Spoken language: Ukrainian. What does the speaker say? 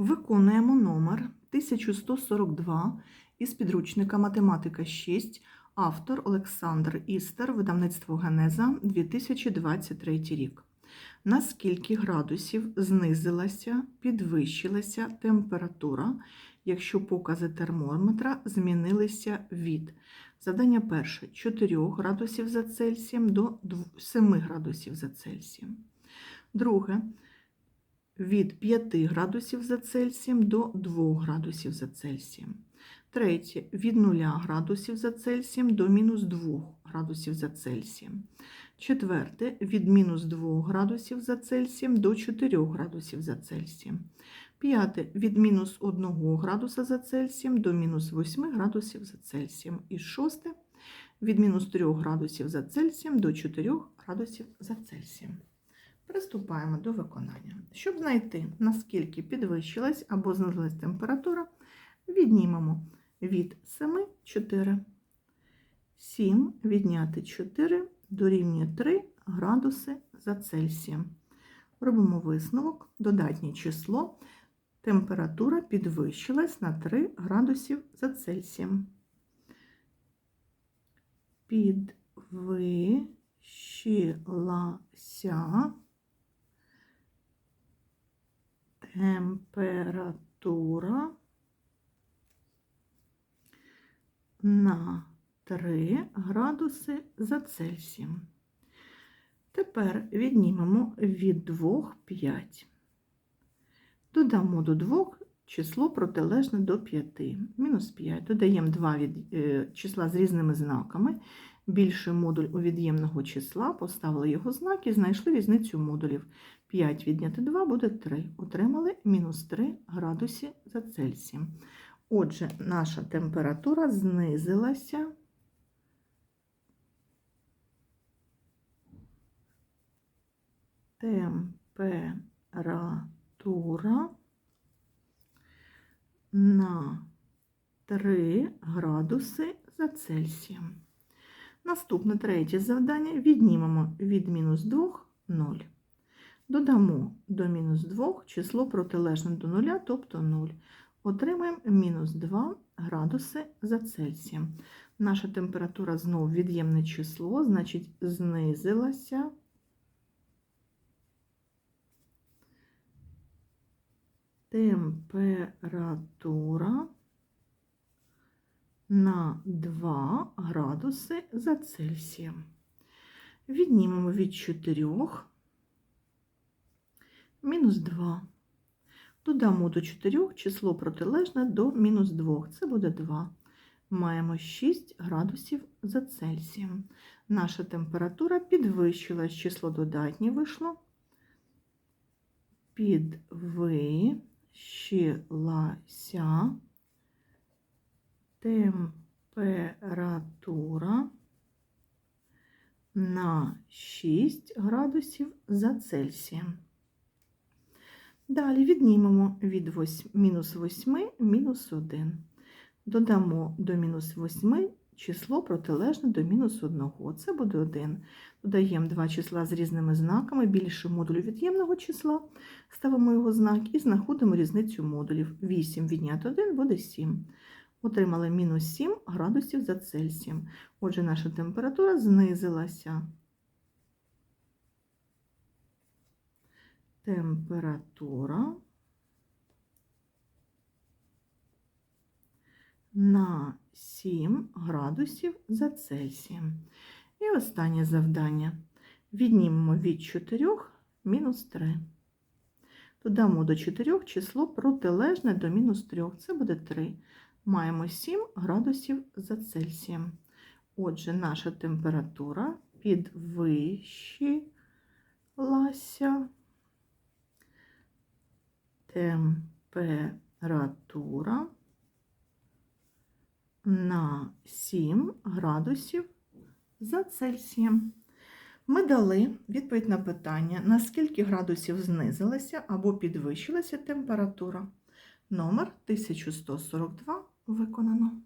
Виконуємо номер 1142 із підручника Математика 6, автор Олександр Істер, видавництво Генеза 2023 рік. На скільки градусів знизилася, підвищилася температура, якщо покази термометра змінилися від завдання перше 4 градусів за Цельсієм до 7 градусів за Цельсієм. Друге від 5 градусів за Цельсієм до 2 градусів за Цельсієм. Третє від 0 градусів за Цельсієм до мінус 2 градусів за Цельсієм. Четверте від мінус 2 градусів за Цельсієм до 4 градусів за Цельсієм. П'яте від мінус 1 градуса за Цельсієм до мінус 8 градусів за Цельсієм. І шосте від мінус 3 градусів за Цельсієм до 4 градусів за Цельсієм. Приступаємо до виконання. Щоб знайти, наскільки підвищилась або знизилась температура, віднімемо від 7 4. 7 відняти 4 дорівнює 3 градуси за Цельсієм. Робимо висновок, додатнє число. Температура підвищилась на 3 градусів за Цельсієм. Підвищилася температура на 3 градуси за Цельсієм. Тепер віднімемо від 2 5. Додамо до 2 число протилежне до 5. Мінус 5. Додаємо 2 від, е, числа з різними знаками. Більший модуль у від'ємного числа, поставили його знак і знайшли різницю модулів. 5 відняти 2 буде 3. Отримали мінус 3 градусі за Цельсієм. Отже, наша температура знизилася. Температура на 3 градуси за Цельсієм. Наступне третє завдання віднімемо від мінус 2 0. Додамо до мінус 2 число протилежне до 0, тобто 0. Отримаємо мінус 2 градуси за Цельсієм. Наша температура знову від'ємне число, значить, знизилася. Температура на 2 градуси за Цельсієм. Віднімемо від 4 мінус 2. Додамо до 4 число протилежне до мінус 2. Це буде 2. Маємо 6 градусів за Цельсієм. Наша температура підвищилась, число додатнє вийшло. Підвищилася температура на 6 градусів за Цельсієм. Далі віднімемо від 8, мінус 8 мінус 1. Додамо до мінус 8 число протилежне до мінус 1. Це буде 1. Додаємо два числа з різними знаками, більше модулю від'ємного числа, ставимо його знак і знаходимо різницю модулів. 8 відняти 1 буде 7. Отримали мінус 7 градусів за Цельсієм. Отже, наша температура знизилася. Температура на 7 градусів за Цельсієм. І останнє завдання. Віднімемо від 4 мінус 3. Додамо до 4 число протилежне до мінус 3. Це буде 3. Маємо 7 градусів за Цельсієм. Отже, наша температура підвищилася. Температура на 7 градусів за Цельсієм. Ми дали відповідь на питання, наскільки градусів знизилася або підвищилася температура. Номер 1142 виконано.